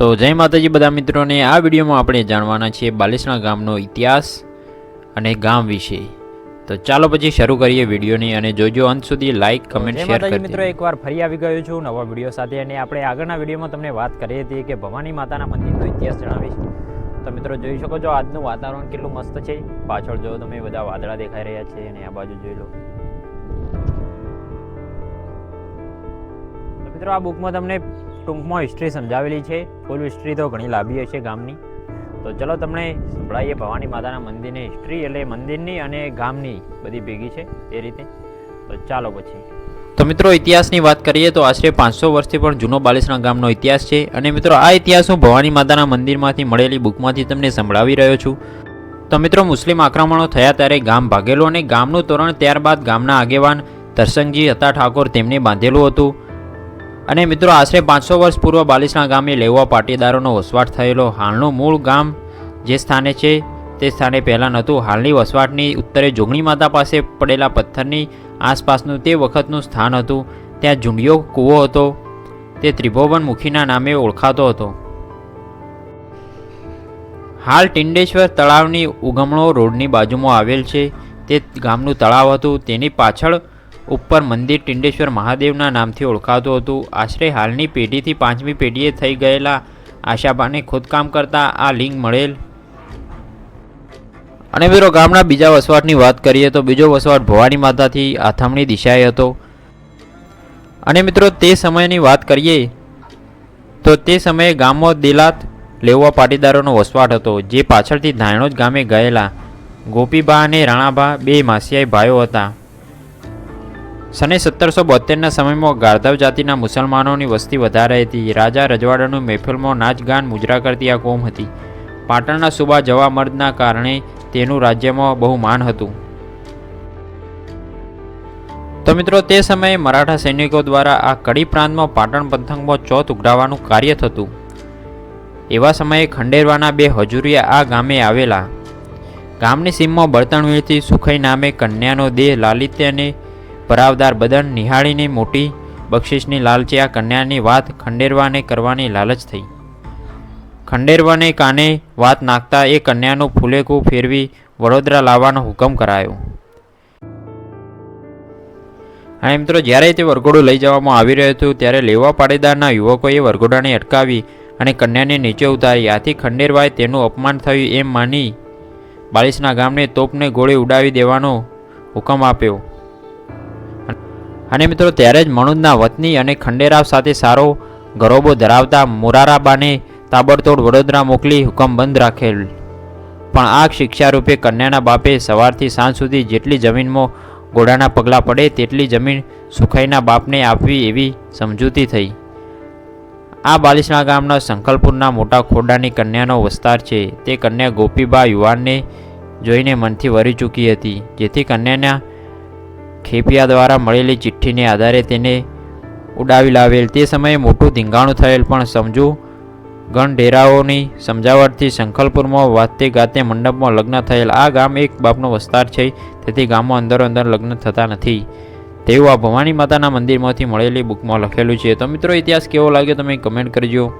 તો જય માતાજી બધા મિત્રોને આ વિડીયોમાં આપણે જાણવાના છીએ બાલેસણા ગામનો ઇતિહાસ અને ગામ વિશે. તો ચાલો પછી શરૂ કરીએ વિડીયોની અને જોજો અંત સુધી લાઈક કમેન્ટ શેર કરજો મિત્રો એકવાર ફરી આવી ગયો છું નવા વીડિયો સાથે અને આપણે આગળના વિડીયોમાં તમને વાત કરી હતી કે ભવાની માતાના મંદિરનો ઇતિહાસ જણાવીશ. તો મિત્રો જોઈ શકો છો આજનું વાતાવરણ કેટલું મસ્ત છે. પાછળ જો તમે બધા વાદળા દેખાઈ રહ્યા છે અને આ બાજુ જોઈ લો. મિત્રો આ બુકમાં તમને ટૂંકમાં હિસ્ટ્રી સમજાવેલી છે. ફૂલ હિસ્ટ્રી તો ઘણી લાંબી હશે ગામની. તો ચલો તમને સંભળાઈએ, ભવાની માતાના મંદિરની હિસ્ટ્રી એટલે મંદિરની અને ગામની બધી ભેગી છે એ રીતે. તો ચાલો પછી. તો મિત્રો, ઇતિહાસની વાત કરીએ તો આશરે પાંચસો વર્ષથી પણ જૂનો બાલેસણા ગામનો ઇતિહાસ છે. અને મિત્રો, આ ઇતિહાસ હું ભવાની માતાના મંદિરમાંથી મળેલી બુકમાંથી તમને સંભળાવી રહ્યો છું. તો મિત્રો, મુસ્લિમ આક્રમણો થયા ત્યારે ગામ ભાગેલું અને ગામનું તોરણ ત્યારબાદ ગામના આગેવાન તરસંગજી હતા ઠાકોર તેમને બાંધેલું હતું. અને મિત્રો, આશરે પાંચસો વર્ષ પૂર્વ બાલિસણા ગામે લેવા પાટીદારોનો વસવાટ થયેલો. હાલનું મૂળ ગામ જે સ્થાને છે, તે સ્થાને પહેલાં નહોતું. હાલની વસવાટની ઉત્તરે જોગણી માતા પાસે પડેલા પથ્થરની આસપાસનું તે વખતનું સ્થાન હતું. ત્યાં ઝુંડિયો કૂવો હતો. તે ત્રિભુવન મુખીના નામે ઓળખાતો હતો. હાલ ટિંડેશ્વર તળાવની ઉગમણો રોડની બાજુમાં આવેલ છે. તે ગામનું તળાવ હતું. તેની પાછળ ઉપર મંદિર ટિંડેશ્વર મહાદેવના નામથી ઓળખાતું હતું. આશરે હાલની પેઢીથી પાંચમી પેઢીએ થઈ ગયેલા આશાબાને ખોદકામ કરતા આ લિંગ મળેલ. અને મિત્રો ગામના બીજા વસવાટની વાત કરીએ તો બીજો વસવાટ ભવાની માતાથી આથમણી દિશાએ હતો. અને મિત્રો તે સમયની વાત કરીએ તો તે સમયે ગામમાં દેલાત લેવા પાટીદારોનો વસવાટ હતો, જે પાછળથી ધાયણોજ ગામે ગયેલા ગોપીબા અને રાણાબા બે માસિયાઈ ભાઈઓ હતા. સને સત્તરસો બોતેરના સમયમાં ગાર્ધવ જાતિના મુસલમાનોની વસ્તી વધારે હતી. રાજા રજવાડાનું મહેફિલમાં નાચગાન મુજરા કરતી આ કોમ હતી. પાટણના સુબા જવા મર્દના કારણે તેનું રાજ્યમાં બહુ માન હતું. તો મિત્રો, તે સમયે મરાઠા સૈનિકો દ્વારા આ કડી પ્રાંતમાં પાટણ પંથકમાં ચોથ ઉઘડાવવાનું કાર્ય થતું. એવા સમયે ખંડેરવાના બે હજુરિયા આ ગામે આવેલા. ગામની સીમમાં બળતણવીરથી સુખઈ નામે કન્યાનો દેહ લાલિત્યને ભરાવદાર બદન નિહાળીની મોટી બક્ષિસની લાલચી આ કન્યાની વાત ખંડેરવાને કરવાની લાલચ થઈ. ખંડેરવાને કાને વાત નાખતા એ કન્યાનું ફૂલેકું ફેરવી વડોદરા લાવવાનો હુકમ કરાયો. હા, મિત્રો, જ્યારે તે વરઘોડું લઈ જવામાં આવી રહ્યું હતું, ત્યારે લેવા પાડેદારના યુવકોએ વરઘોડાને અટકાવી અને કન્યાને નીચે ઉતારી. આથી ખંડેરવાએ તેનું અપમાન થયું એમ માની બાલિશના ગામને તોપને ગોળી ઉડાવી દેવાનો હુકમ આપ્યો. અને મિત્રો ત્યારે જ મણુદના વતની અને ખંડેરાવ સાથે સારો ગરોબો ધરાવતા મોરારાબાને તાબડતોડ વડોદરા મોકલી હુકમ બંધ રાખેલ. પણ આ શિક્ષારૂપે કન્યાના બાપે સવારથી સાંજ સુધી જેટલી જમીનમાં ઘોડાના પગલાં પડે તેટલી જમીન સુખાઈના બાપને આપવી એવી સમજૂતી થઈ. આ બાલિસણા ગામના સંકલપુરના મોટા ખોડાની કન્યાનો વિસ્તાર છે. તે કન્યા ગોપીબા યુવાનને જોઈને મનથી વરી ચૂકી હતી, જેથી કન્યાના ખેપિયા દ્વારા મળેલી ચિઠ્ઠીને આધારે તેને ઉડાવી લાવેલ. તે સમયે મોટું ધીંગાણું થયેલ પણ સમજુ ગણ ઢેરાઓની સમજાવટથી સંખલપુરમાં વાતે ગાતે મંડપમાં લગ્ન થયેલ. આ ગામ એક બાપનો વિસ્તાર છે, તેથી ગામમાં અંદરો અંદર લગ્ન થતા નથી. તેવું આ ભવાની માતાના મંદિરમાંથી મળેલી બુકમાં લખેલું છે. તો મિત્રો, ઇતિહાસ કેવો લાગ્યો તમે કમેન્ટ કરજો.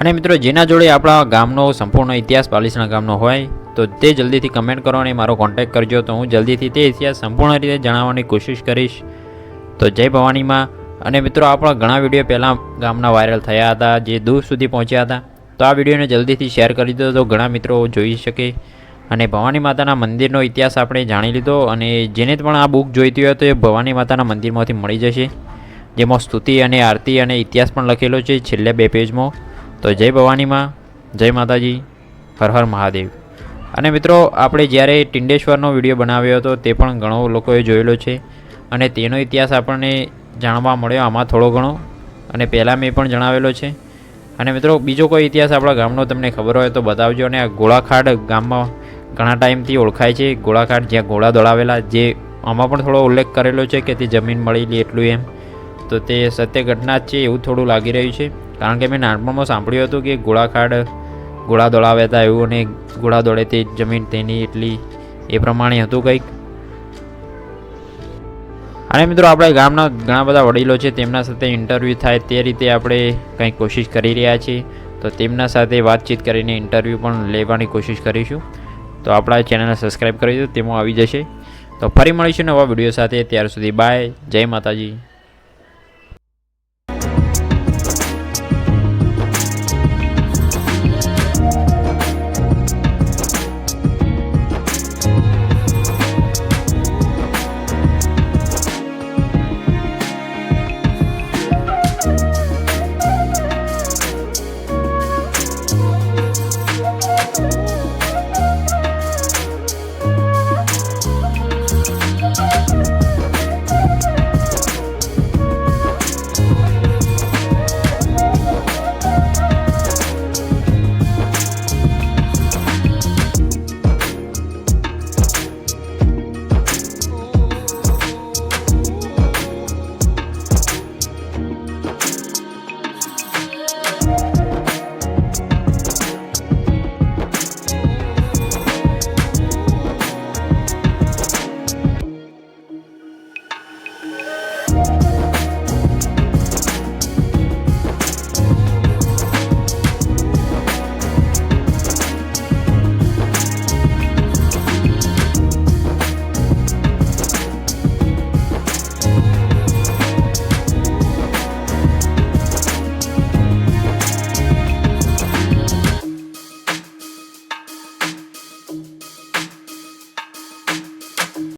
અને મિત્રો, જેના જોડે આપણા ગામનો સંપૂર્ણ ઇતિહાસ બાલિસણા ગામનો હોય તો તે જલ્દીથી કમેન્ટ કરો અને મારો કોન્ટેક્ટ કરજો. તો હું જલ્દીથી તે ઇતિહાસ સંપૂર્ણ રીતે જણાવવાની કોશિશ કરીશ. તો જય ભવાનીમાં. અને મિત્રો આપણા ઘણા વીડિયો પહેલાં ગામના વાયરલ થયા હતા, જે દૂર સુધી પહોંચ્યા હતા. તો આ વિડીયોને જલ્દીથી શેર કરી દો, તો ઘણા મિત્રો જોઈ શકે. અને ભવાની માતાના મંદિરનો ઇતિહાસ આપણે જાણી લીધો અને જેને પણ આ બુક જોઈતી હોય તો એ ભવાની માતાના મંદિરમાંથી મળી જશે. જેમાં સ્તુતિ અને આરતી અને ઇતિહાસ પણ લખેલો છે છેલ્લે બે પેજમાં તો જય ભવાનીમાં. જય માતાજી. હર હર મહાદેવ. અને મિત્રો, આપણે જ્યારે ટિંડેશ્વરનો વીડિયો બનાવ્યો હતો, તે પણ ઘણો લોકોએ જોયેલો છે. અને તેનો ઇતિહાસ આપણને જાણવા મળ્યો, આમાં થોડો ઘણો. અને પહેલાં મેં પણ જણાવેલો છે. અને મિત્રો, બીજો કોઈ ઇતિહાસ આપણા ગામનો તમને ખબર હોય તો બતાવજો. અને આ ગોળાખાડ ગામમાં ઘણા ટાઈમથી ઓળખાય છે. ગોળાખાડ જ્યાં ઘોડા દોડાવેલા, જે આમાં પણ થોડો ઉલ્લેખ કરેલો છે કે તે જમીન મળેલી એટલું એમ. તો તે સત્ય ઘટના જ છે એવું થોડું લાગી રહ્યું છે. કારણ કે મેં નાનપણમાં સાંભળ્યું હતું કે ગોળાખાડ ઘોડા દોડાવ્યા હતા એવું અને ઘોડા દોડે તે જમીન તેની એટલી એ પ્રમાણે હતું કંઈક. અને મિત્રો આપણા ગામના ઘણા બધા વડીલો છે, તેમના સાથે ઇન્ટરવ્યૂ થાય તે રીતે આપણે કંઈક કોશિશ કરી રહ્યા છીએ. તો તેમના સાથે વાતચીત કરીને ઇન્ટરવ્યૂ પણ લેવાની કોશિશ કરીશું. તો આપણા ચેનલને સબસ્ક્રાઈબ કરી દો, તેમાં આવી જશે. તો ફરી મળીશું નવા વીડિયો સાથે. ત્યાર સુધી બાય જય માતાજી.